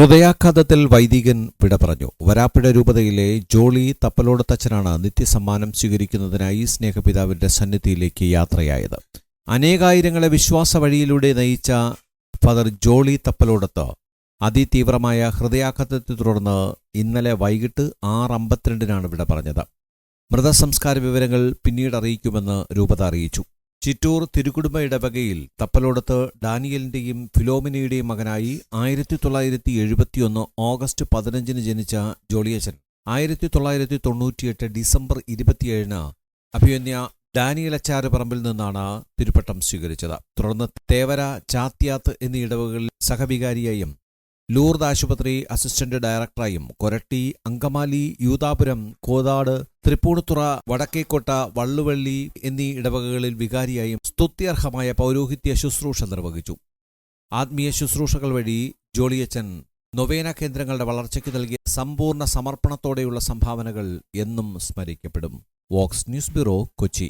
ഹൃദയാഘാതത്തിൽ വൈദികൻ വിട പറഞ്ഞു. വരാപ്പിട രൂപതയിലെ ജോളി തപ്പലോടത്തച്ഛനാണ് നിത്യസമ്മാനം സ്വീകരിക്കുന്നതിനായി സ്നേഹപിതാവിന്റെ സന്നിധിയിലേക്ക് യാത്രയായത്. അനേകായിരങ്ങളെ വിശ്വാസ വഴിയിലൂടെ നയിച്ച ഫാദർ ജോളി തപ്പലോടത്ത് അതിതീവ്രമായ ഹൃദയാഘാതത്തെ തുടർന്ന് ഇന്നലെ വൈകിട്ട് ആറ് അമ്പത്തിരണ്ടിനാണ് വിട പറഞ്ഞത്. മൃതസംസ്കാര വിവരങ്ങൾ പിന്നീട് അറിയിക്കുമെന്ന് രൂപത അറിയിച്ചു. ചിറ്റൂർ തിരുക്കുടുംബ ഇടവകയിൽ തപ്പലോടത്ത് ഡാനിയലിന്റെയും ഫിലോമിനയുടെയും മകനായി ആയിരത്തി തൊള്ളായിരത്തി എഴുപത്തിയൊന്ന് ഓഗസ്റ്റ് പതിനഞ്ചിന് ജനിച്ച ജോളിയച്ചൻ ആയിരത്തി തൊള്ളായിരത്തി തൊണ്ണൂറ്റിയെട്ട് ഡിസംബർ ഇരുപത്തിയേഴിന് അഭിയന്യ ഡാനിയലച്ചാറ് പറമ്പിൽ നിന്നാണ് തിരുപ്പട്ടം സ്വീകരിച്ചത്. തുടർന്ന് തേവര ചാത്യാത്ത് എന്നീ ഇടവകളിൽ സഹവികാരിയായും ലൂർദ് ആശുപത്രി അസിസ്റ്റന്റ് ഡയറക്ടറായും കൊരട്ടി അങ്കമാലി യൂതാപുരം കോതാട് തൃപ്പൂണിത്തുറ വടക്കേക്കോട്ട വള്ളുവള്ളി എന്നീ ഇടവകകളിൽ വികാരിയായും സ്തുത്യർഹമായ പൗരോഹിത്യ ശുശ്രൂഷ നിർവഹിച്ചു. ആത്മീയ ശുശ്രൂഷകൾ വഴി ജോളിയച്ചൻ നൊവേന കേന്ദ്രങ്ങളുടെ വളർച്ചയ്ക്ക് നൽകിയ സമ്പൂർണ സമർപ്പണത്തോടെയുള്ള സംഭാവനകൾ എന്നും സ്മരിക്കപ്പെടും. Vox news bureau Kochi.